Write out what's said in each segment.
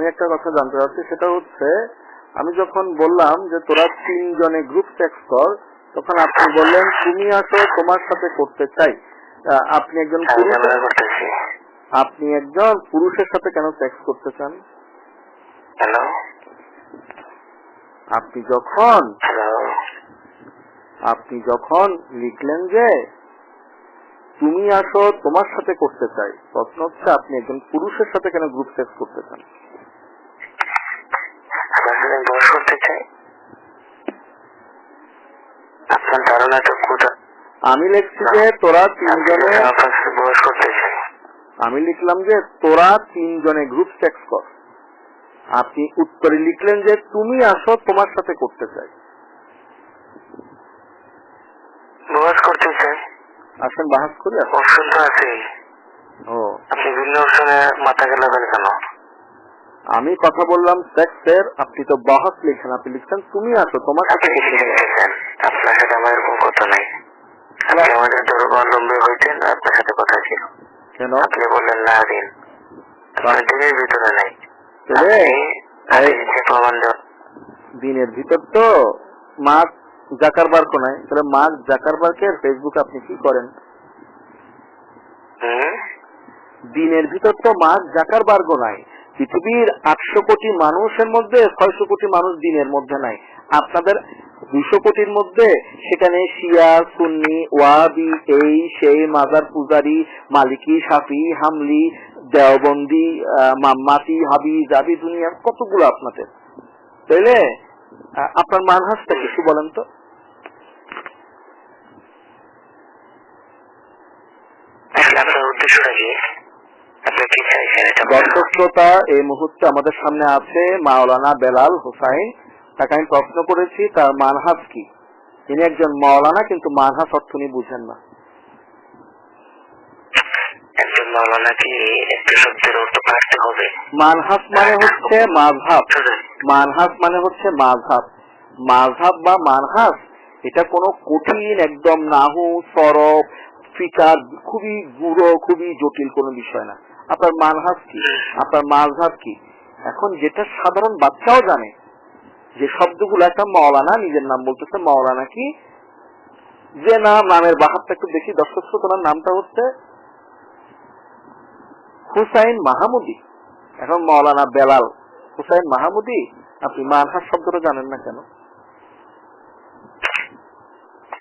আমি একটা কথা জানতে চাচ্ছি সেটা হচ্ছে আমি যখন বললাম যে তোরা তিনজনে গ্রুপ সেক্স কর তখন আপনি বললেন তুমি আসো তোমার সাথে করতে চাই। আপনি একজন করতেছি। আপনি একজন পুরুষের সাথে কেন সেক্স করতে চান? আপনি যখন আপনি যখন লিখলেন যে তুমি আসো তোমার সাথে করতে চাই প্রশ্ন হচ্ছে আপনি একজন পুরুষের সাথে কেন গ্রুপ সেক্স করতে চান? আপনার সাথে করতে চাই। আপনার ধারণাটা কোথা আমি লিখছি যে তোরা তিনজনে আপনার করতে চাই। আমি লিখলাম যে তোরা তিনজনে গ্রুপ সেক্স কর। আপনি উত্তরে লিখলেন যে তুমি আসো তোমার সাথে করতে চাই। বয়স করতে চাই। আসেন বাহাস করি। অপশন তো আছে। ও। আপনি বিভিন্ন অপশনে মাথা গেলাবেন কেন? আমি কথা বললাম সেক্সের আপনি তো বাহাস লিখেন আপনি লিখছেন তুমি আসো তোমার সাথে আপনি আপনার সাথে আমার এরকম কথা নাই। আপনি আমাদের ধর্মাবলম্বী হইতেন আপনার সাথে কথা ছিল। কেন? আপনি বললেন না দিন। দিনের ভিতরে নাই। দিনের ভিতর তো মার্ক জাকারবার্গ নাই। তাহলে মার্ক ফেসবুক আপনি কি করেন? হুম? দিনের ভিতর তো মার্ক জাকারবার্গ নাই। পৃথিবীর আটশো কোটি মানুষের মধ্যে ছয়শো কোটি মানুষ দিনের মধ্যে নাই। আপনাদের দুশো কোটির মধ্যে সেখানে শিয়া, সুন্নি ওয়াবি এই, সেই, মাজার পূজারি, মালিকি, সাফি, হামলি, দেওবন্দি মাম্মাতি, হাবি, জাবি দুনিয়া কতগুলো আপনাদের? তাইলে আপনার মানহাজটা কিছু বলেন তো? উদ্দেশ্যটা কি আপনি কি চাইছেন এটা বলুন। দর্শক শ্রোতা এই মুহূর্তে আমাদের সামনে আছে মাওলানা বেলাল হোসাইন। তাকে আমি প্রশ্ন করেছি তার মানহাজ কি? তিনি একজন মাওলানা কিন্তু মানহাজ অর্থ উনি বুঝেন না। একজন মাওলানা কি একটি শব্দের অর্থ পাঠতে হবে? মানহাজ মানে হচ্ছে মাঝহাব। মানহাজ মানে হচ্ছে মাঝহাব। মাঝহাব বা মানহাজ এটা কোনো কঠিন একদম নাহু সরব ফিকার খুবই গুঁড়ো খুবই জটিল কোনো বিষয় না। আপনার মানহাজ কি? আপনার মাঝহাব কি? এখন যেটা সাধারণ বাচ্চাও জানে যে শব্দগুলো একটা মৌলানা নিজের নাম বলতেছে মৌলানা কি? যে নাম নামের বাহারটা একটু দেখি দর্শক শ্রোতার নামটা হচ্ছে হুসাইন মাহমুদি। এখন মৌলানা বেলাল হুসাইন মাহমুদি আপনি মানহাস শব্দটা জানেন না কেন?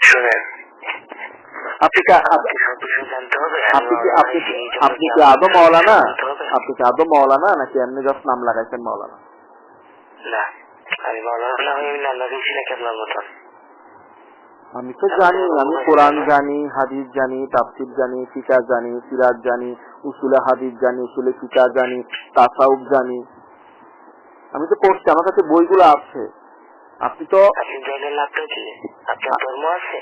শুনেন আপনি কি? আপনি কি আপনি কি আপনি কি আদৌ মৌলানা জানতে হবে? আপনি কি আদৌ মৌলানা নাকি এমনি জাস্ট নাম লাগাইছেন মৌলানা না আমি মাওলানা আমি নাম লাগিয়েছি নাকি আপনার মতন? আমি তো জানি আমি কোরআন জানি হাদিস জানি তাফসির জানি ফিকা জানি সিরাজ জানি উসুলে হাদিস জানি উসুলে ফিকা জানি তাসাউফ জানি। আমি তো পড়ছি আমার কাছে বইগুলো আছে। আপনি তো আপনি কি আপনার ধর্ম আছে?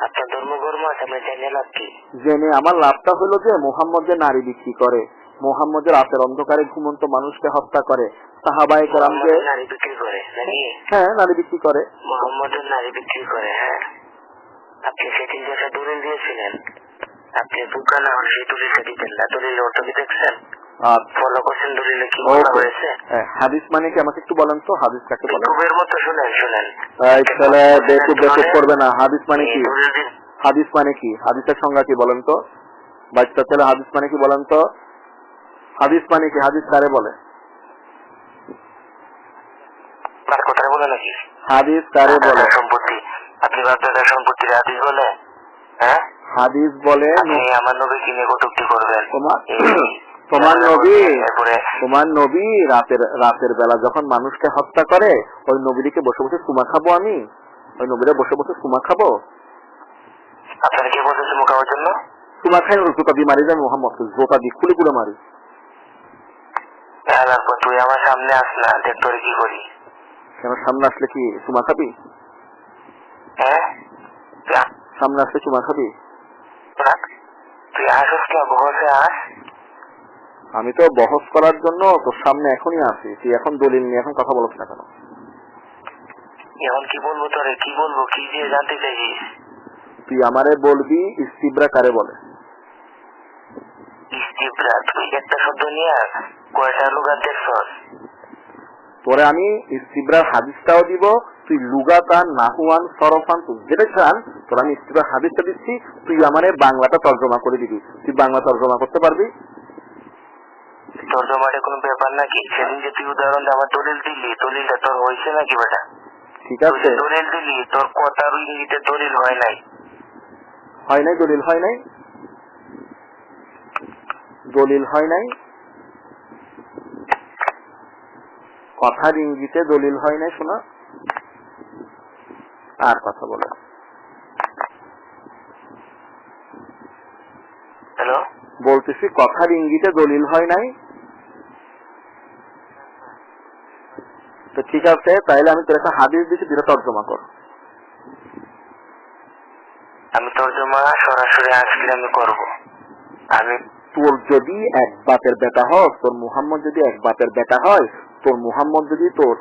আপনার ধর্ম কর্ম আছে আপনি জানেন লাভ কি? জেনে আমার লাভটা হলো যে মোহাম্মদ যে নারী বিক্রি করে মোহাম্মদের রাতের অন্ধকারে ঘুমন্ত মানুষকে হত্যা করে সাহাবাই কেরামকে নারী বিক্রি করে নাকি? হ্যাঁ নারী বিক্রি করে। মোহাম্মদের নারী বিক্রি করে হ্যাঁ। আপনি সেদিন যে একটা দলিল দিয়েছিলেন। আপনি বুকা না হলে সেই দিতেন না। দলিল অর্থ দেখছেন? ফলো করছেন দলিলে কি বলা হয়েছে? হাদিস মানে কি? আমাকে একটু বলেন তো হাদিস কাকে বলে? ইউটিউবের মতো শুনেন শুনেন। এই বেকুব বেকুব করবে না। হাদিস মানে কি? এই দলিল দিন হাদিস মানে কি? হাদিসের সংজ্ঞা কি বলেন তো? বাচ্চা ছেলে হাদিস মানে কি বলেন তো? হাদিস মানে কি? হাদিস কারে বলে? তার কথাই বলে নাকি? হাদিস কারে বলে? সম্পত্তি আপনি বাপদাদার সম্পত্তির আদিস বলে? হ্যাঁ? হাদিস বলে আপনি আমার নবী কিনে কটুক্তি করবেন? তোমার নবী তোমার নবী রাতের রাতের বেলা যখন মানুষকে হত্যা করে ওই নবীকে বসে বসে সুমা খাব আমি? ওই নবীরা বসে বসে সুমা খাব? আপনারা কি বলছেন চুমু খাওয়ার জন্য? সুমা খাই ওর জোতা দিয়ে মারি মোহাম্মদকে জোতা দিয়ে খুলে খুলে মারি। তুই আমার সামনে দেখ তোরে কি করি। কেন সামনে আসলে কি সুমা খাবি? হ্যাঁ? সামনে আসলে সুমা খাবি? তুই আসস কে বসে আস। আমি তো বহস করার জন্য তোর সামনে এখনই আছি। তুই এখন দলিল নিয়ে এখন কথা বলছ না কেন? এখন কি বলব তোরে? কি বলব? কি যে জানতে চাইছিস তুই আমারে বলবি ইস্তিবরা কারে বলে? ইস্তিবরা তুই একটা শব্দ নিয়ে কয়টা তোরে আমি ইস্তিব্রার হাদিসটাও দিব তুই লুগাতান নাহুয়ান সরফান তুই যেটা চান তোর আমি ইস্তিব্রার হাদিসটা দিচ্ছি তুই আমারে বাংলাটা তর্জমা করে দিবি। তুই বাংলা তর্জমা করতে পারবি? তর্জমাটা কোনো ব্যাপার নাকি? সেদিন যে তুই উদাহরণ আমার দলিল দিলি দলিলটা তোর হয়েছে নাকি বেটা? ঠিক আছে। দলিল দিলি তোর কথার ইংরেজিতে দলিল হয় নাই। হয় নাই দলিল হয় নাই? দলিল হয় নাই? কথার ইঙ্গিতে দলিল হয় নাই শোনা। আর কথা বলো। হ্যালো? বলতেছি কথার ইঙ্গিতে দলিল হয় নাই? ঠিক আছে তাইলে আমি তোর একটা হাদিস দিচ্ছি যেটা তর্জমা কর। আমি তর্জমা সরাসরি আসলে আমি করব। আমি তোর যদি এক বাপের বেটা হয় তোর মুহাম্মদ যদি এক বাপের বেটা হয় তোর মুহাম্মদ যদি তোর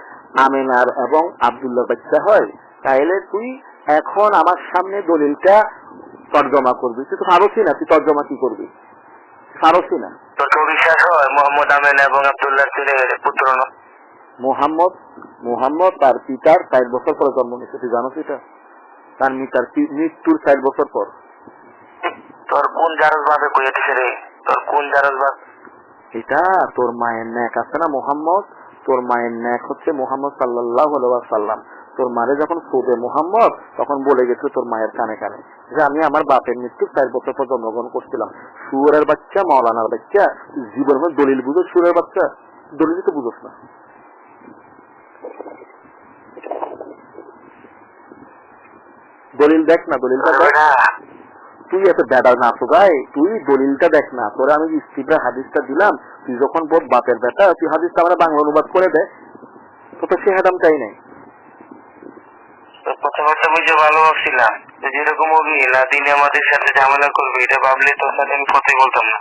আমেনার এবং আবদুল্লাহ বাচ্চা হয় তাহলে তুই এখন আমার সামনে দলিলটা তর্জমা করবি। তুই তো পারসি না তুই তর্জমা কি করবি? পারসি না। তোর তো বিশ্বাস হয় মোহাম্মদ আমেন এবং আবদুল্লাহ পুত্র ন- মোহাম্মদ মোহাম্মদ তার পিতার ষাট বছর পরে জন্ম নিয়েছে তুই জানো এটা তার মিতার মৃত্যুর ষাট বছর পর। তোর কোন জারজ ভাবে কইয়া দিছে রে। তোর কোন জারজ ভাব এটা তোর মায়ের ন্যাক আছে না মোহাম্মদ? তোর মায়ের ন্যাক হচ্ছে মোহাম্মদ সাল্লাহ সাল্লাম তোর মারে যখন সৌদে মোহাম্মদ তখন বলে গেছিল তোর মায়ের কানে কানে যে আমি আমার বাপের মৃত্যু চার বছর পর জন্মগ্রহণ করছিলাম। সুরের বাচ্চা মৌলানার বাচ্চা জীবন দলিল বুঝো সুরের বাচ্চা। দলিল তো বুঝোস না। দলিল দেখ না দলিলটা দেখ। তুই এত বেড়া না তো ভাই তুই দলিলটা দেখ না। তোরা আমি স্ত্রীরা হাদিসটা দিলাম তুই যখন বোধ বাপের বেটা তুই হাদিসটা আমরা বাংলা অনুবাদ করে দে। তো তো সে হাদাম চাই নাই কথাবার্তা বুঝে ভালো ভাবছিলাম তুই যেরকম হবি দিনে আমাদের সাথে ঝামেলা করবি এটা ভাবলে তোর সাথে আমি কথাই বলতাম না।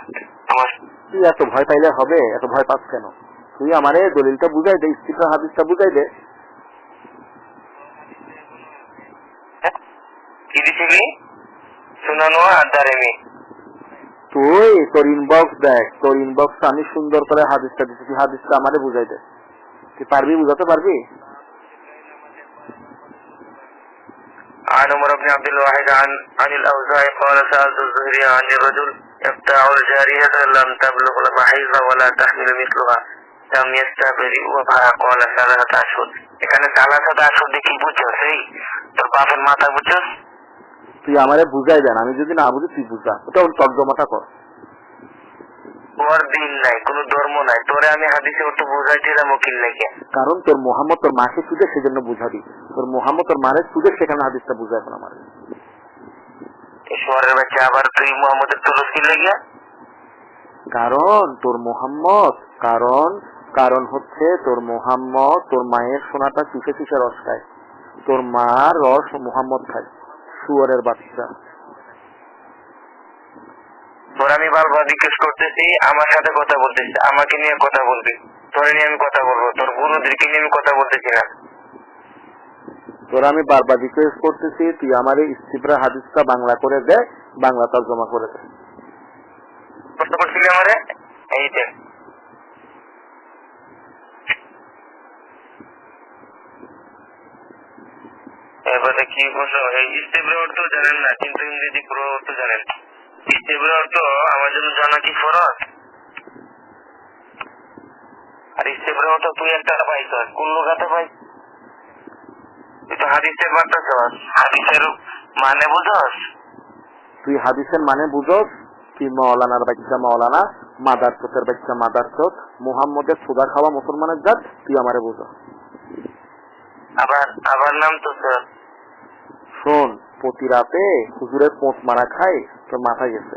তুই এত ভয় পাইলে হবে এত ভয় পাস কেন? তুই আমারে দলিলটা বুঝাই দে স্ত্রীরা হাদিসটা বুঝাই দে। কি দিছিলি শোনানো আর দারেমি তুই তোর ইনবক্স দেখ তোর ইনবক্স আমি সুন্দর করে হাদিসটা দিচ্ছি তুই হাদিসটা আমারে বুঝাই দে তুই পারবি বুঝাতে পারবি عن عمر بن عبد الواحد عن عن الأوزاعي قال سألت الزهري عن الرجل يبتاع الجارية لم تبلغ المحيض ولا تحمل مثلها لم يستبرئ وبها قال ثلاثة أشهر এখানে ثلاثة أشهر দেখি বুঝছস এই তোর বাপের মাথা বুঝছস তুই আমারে বুঝাই দেন আমি যদি না বুঝি তুই বুঝা। ওটা ওর তর্জমাটা কর ওর দিন নাই কোনো ধর্ম নাই। তোরে আমি হাদিসে ওর তো বুঝাইতে নাকি কারণ তোর মোহাম্মদ তোর মাকে সুদে সেজন্য বুঝাবি তোর মোহাম্মদ তোর মারে সুদে সেখানে হাদিসটা বুঝা এখন আমার। বাচ্চা আবার তুই মোহাম্মদের লাগিয়া কারণ তোর মোহাম্মদ কারণ কারণ হচ্ছে তোর মোহাম্মদ তোর মায়ের সোনাটা চুষে চুষে রস খায়। তোর মার রস মোহাম্মদ খায়। শুয়ারের বাচ্চা। তোর আমি বারবার রিকোয়েস্ট করতেছি আমার সাথে কথা বলতেছি আমাকে নিয়ে কথা বলবি। তোর নিয়ে আমি কথা বলব তোর গুরুদেরকে নিয়ে আমি কথা বলতেছি না। তোর আমি বারবার রিকোয়েস্ট করতেছি তুই আমার এই স্ত্রীরা হাদিসটা বাংলা করে দে বাংলা তর্জমা করে দে। প্রশ্ন করছিলি আমারে? এই যে এবারে কি প্রশ্ন এই স্টেপের অর্থ জানেন না কিন্তু ইংরেজি পুরো অর্থ জানেন। স্টেপের অর্থ আমার জন্য জানা কি ফরজ। আর স্টেপের অর্থ তুই একটা পাইছ কোন লোকাতে পাই তুই তো হাদিসের বার্তা হাদিসের মানে বুঝস? তুই হাদিসের মানে বুঝোস? তুই মৌলানার বাচ্চা মৌলানা মাদার চোখের বাচ্চা মাদার চোখ? মুহাম্মদের সুদা খাওয়া মুসলমানের জাত? তুই আমারে বুঝো আবার আবার নাম তো স্যার। শোন প্রতি রাতে হুজুরের পোঁত মারা খাই তোর মাথা গেছে।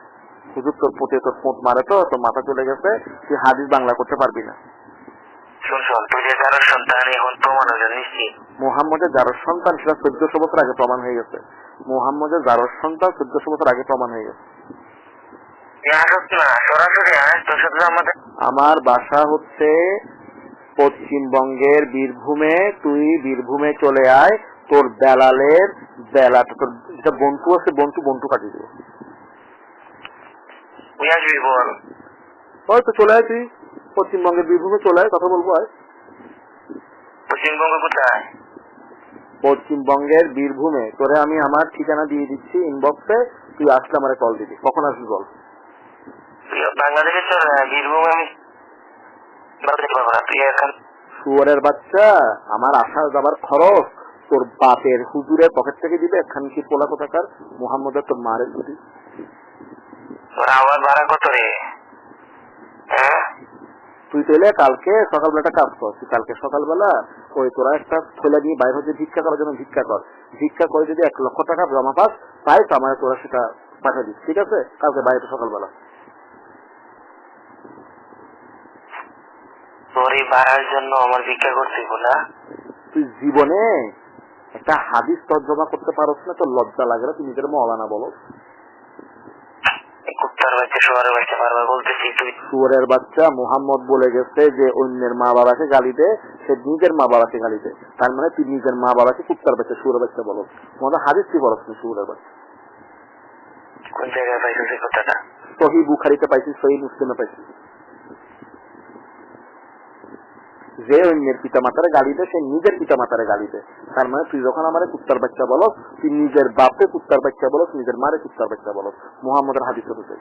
হুজুর তোর প্রতি তোর পোঁত মারে তো তোর মাথা চলে গেছে তুই হাদিস বাংলা করতে পারবি না। মোহাম্মদের সন্তান সেটা চোদ্দশো বছর আগে প্রমাণ হয়ে গেছে। মোহাম্মদের সন্তান চোদ্দশো বছর আগে প্রমাণ হয়ে গেছে। আমার বাসা হচ্ছে পশ্চিমবঙ্গের বীরভূমে তুই বীরভূমে চলে আয় তোর বেলালের বেলা তোর যেটা বন্টু আছে বন্টু বন্টু কাটিয়ে দেবো। তুই আসবি বল। ওই তো চলে আয় তুই পশ্চিমবঙ্গের বীরভূমে চলে আয় কথা বলব আয়। পশ্চিমবঙ্গ কোথায়? পশ্চিমবঙ্গের বীরভূমে তোরে আমি আমার ঠিকানা দিয়ে দিচ্ছি ইনবক্সে তুই আসলে আমারে কল দিবি। কখন আসবি বল? বাংলাদেশে আমি শুয়ারের বাচ্চা আমার আসা যাবার খরচ তোর বাপের হুজুরের পকেট থেকে দিবে একখান কি পোলা কোথাকার? মোহাম্মদের তোর মারের দিবি। তোর ভাড়া কত রে? হ্যাঁ? তুই তাহলে কালকে সকালবেলাটা কাজ কর। তুই কালকে সকালবেলা ওই তোরা একটা ছেলে নিয়ে বাইরে হচ্ছে ভিক্ষা করার জন্য ভিক্ষা কর। ভিক্ষা করে যদি এক লক্ষ টাকা জমা পাস তাই তো আমার তোরা সেটা পাঠিয়ে দিস ঠিক আছে? কালকে বাইরে সকালবেলা। তোর এই জন্য আমার ভিক্ষা করতে বলা। তুই জীবনে একটা হাদিস তর্জমা করতে পারস না তোর লজ্জা লাগে না তুই নিজের মলানা বলো। কুত্তার বাচ্চা মোহাম্মদ বলে গেছে যে অন্যের মা বাবাকে গালি দে সে নিজের মা বাবাকে গালি দে তার মানে তুই নিজের মা বাবাকে কুত্তার বাচ্চা শুয়ারের বাচ্চা বলো। মনে হাদিস কি বলস না শুয়ারের বাচ্চা? কোন জায়গায় পাইছিস কথাটা? সহি বুখারিতে পাইছিস সহি মুসলিমে পাইছিস যে অন্যের পিতা মাতারে গালি দেয় সে নিজের পিতা মাতারে গালি দেয় তার মানে তুই যখন আমার কুত্তার বাচ্চা বলো তুই নিজের বাপে কুত্তার বাচ্চা বলো নিজের মারে কুত্তার বাচ্চা বলো মোহাম্মদের হাদিস হতে